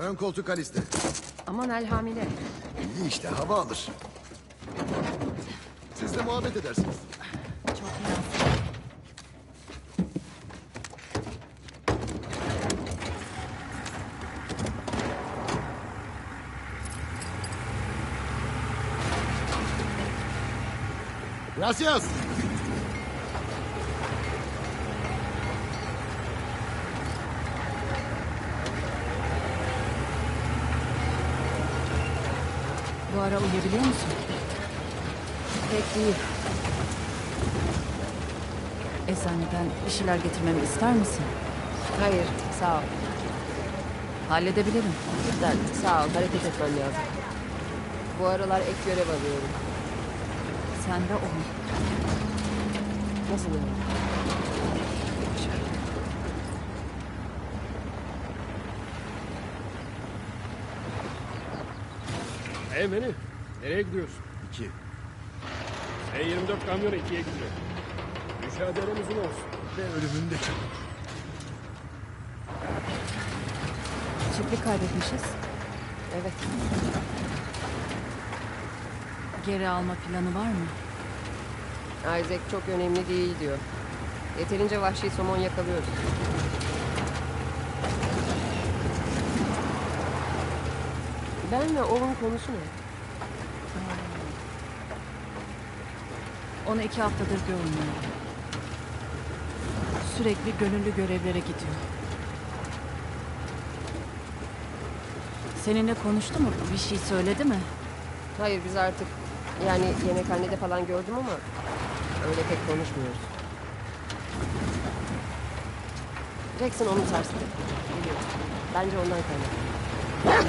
Ön koltuk Alice'de. Aman el hamile. İyi işte hava alır. Siz de muhabbet edersiniz. Çok biraz. Gracias. Bu ara uyuyabiliyor musun? Pek değil. Eczaneden bir şeyler getirmemi ister misin? Hayır, sağ ol. Halledebilirim. Cidden sağ ol. Hareket etmem lazım. Bu aralar ek görev alıyorum. Sen de onu. Nasıl yani? Hey Meni, nereye gidiyorsun? İki. E24 kamyonu ikiye gidiyor. Müşahelemiz uzun olsun. Ve ölümün de çok. Çiftlik kaybetmişiz. Evet. Geri alma planı var mı? Isaac çok önemli değil diyor. Yeterince vahşi somon yakalıyoruz. Ben ve konusu ne? Onu iki haftadır görmüyorum. Sürekli gönüllü görevlere gidiyor. Seninle konuştu mu? Bir şey söyledi mi? Hayır biz artık yani yemekhanede falan gördüm ama öyle pek konuşmuyoruz. Jackson onu sarstı. Biliyorum. Bence ondan kaynaklı. Sen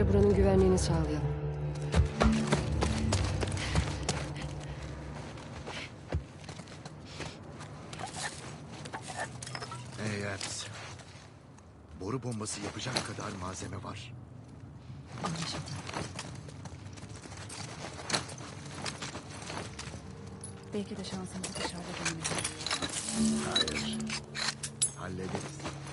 Önce buranın güvenliğini sağlayalım. Evet. Boru bombası yapacak kadar malzeme var. Anlaşıldı. Belki de şansımızı dışarıda denemeyiz. Hayır. Hallederiz.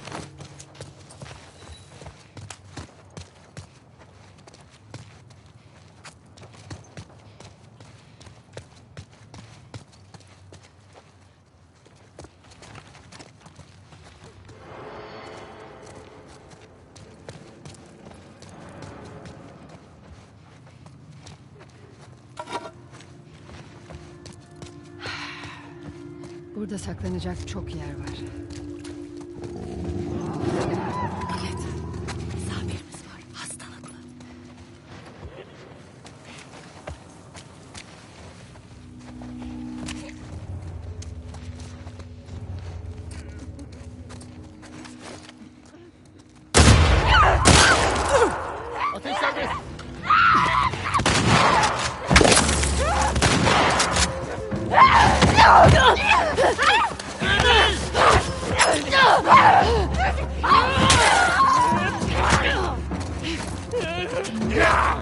Burada saklanacak çok yer var. 야!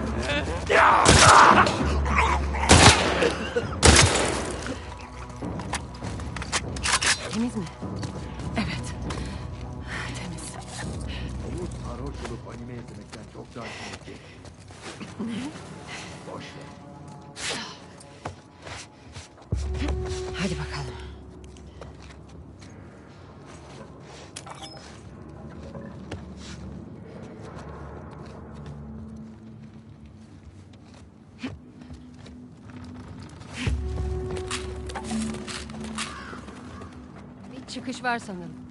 Çıkış var sanırım.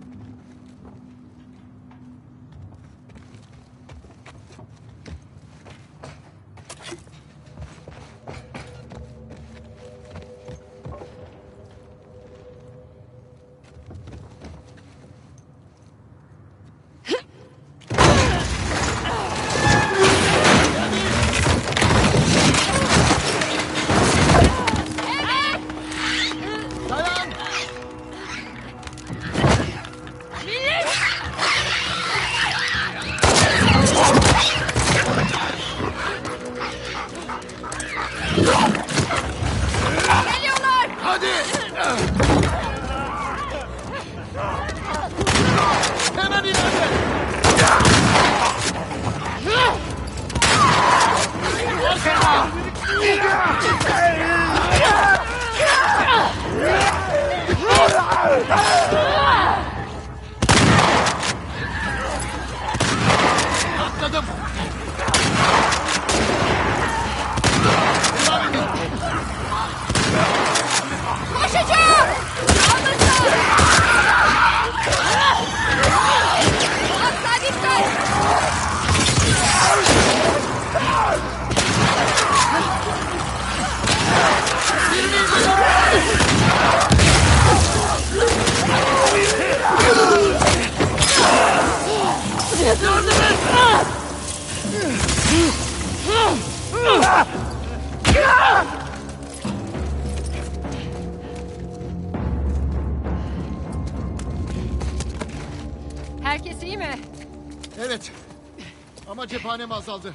Azaldı.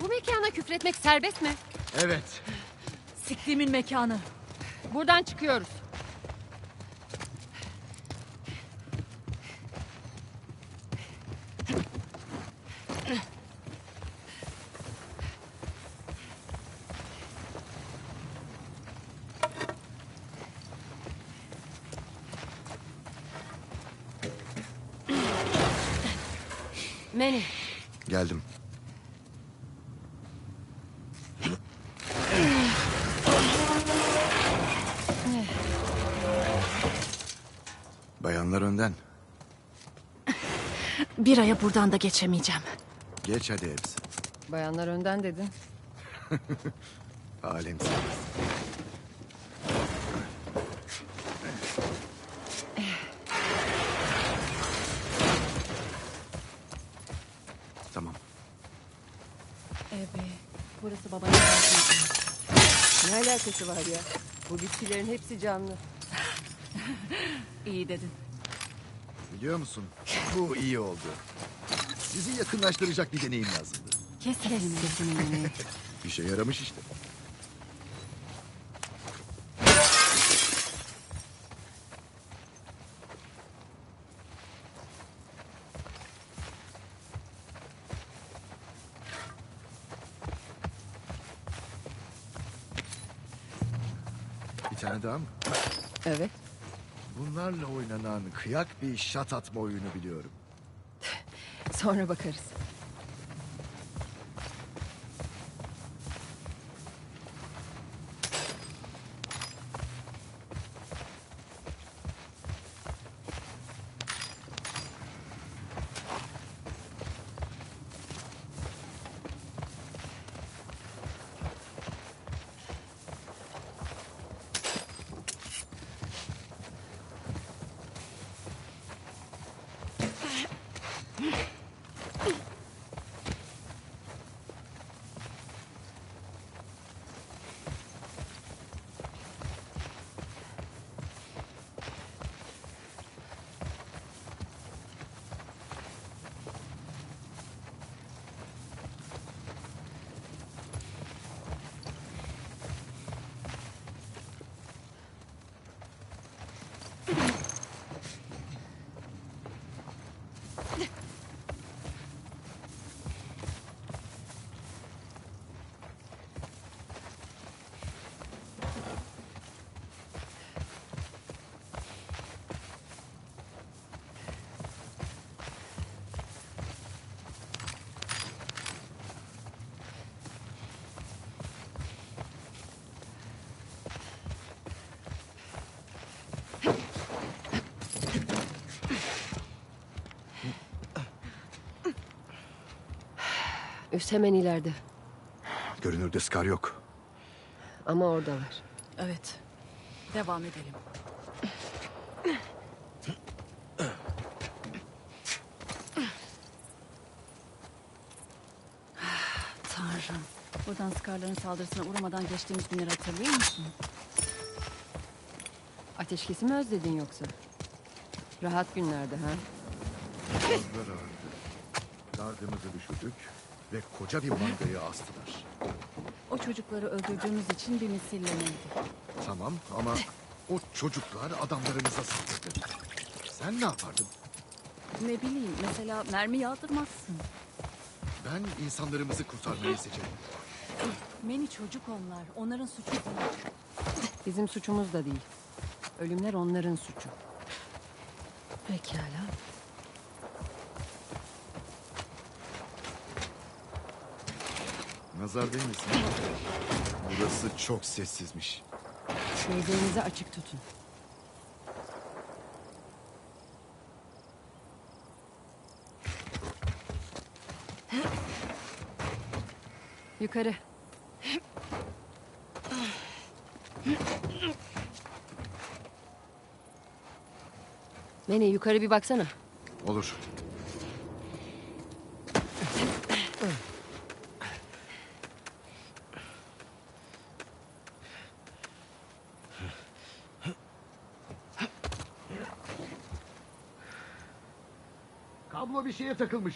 Bu mekana küfretmek serbest mi? Evet. Siktiğimin mekanı. Buradan çıkıyoruz. Manny, Geldim. Bayanlar önden. Bir aya buradan da geçemeyeceğim. Geç hadi hepsi. bayanlar önden dedin. Alemsin. Tamam. Ebe, burası babanın. Ne alakası var ya? Bu bitkilerin hepsi canlı. İyi dedin. Biliyor musun? Bu iyi oldu. Sizi yakınlaştıracak bir deneyim lazımdı. Kes sesini Manny. İşe yaramış işte. Bir tane daha mı? Evet. Bunlarla oynanan kıyak bir şat atma oyunu biliyorum. Sonra bakarız. Üst hemen ileride. Görünürde Scar yok. Ama oradalar. Evet. Devam edelim. Tanrım. Buradan Scar'ların saldırısına uğramadan geçtiğimiz günleri hatırlıyor musun? Ateşkesi mi özledin yoksa? Rahat günlerde ha? Gardımızı düşürdük ve koca bir mangayı astılar. O çocukları öldürdüğümüz için bir misillemeydi. Tamam ama o çocuklar adamlarımıza saldırdı. Sen ne yapardın? Ne bileyim mesela mermi yağdırmazsın. Ben insanlarımızı kurtarmayı seçerim. Meni çocuk onlar. Onların suçu değil. Bizim suçumuz da değil. Ölümler onların suçu. Pekala. Nazar değmesin burası çok sessizmiş. Gözlerinizi açık tutun. Yukarı. Mene yukarı bir baksana. Olur. Bir şeye takılmış.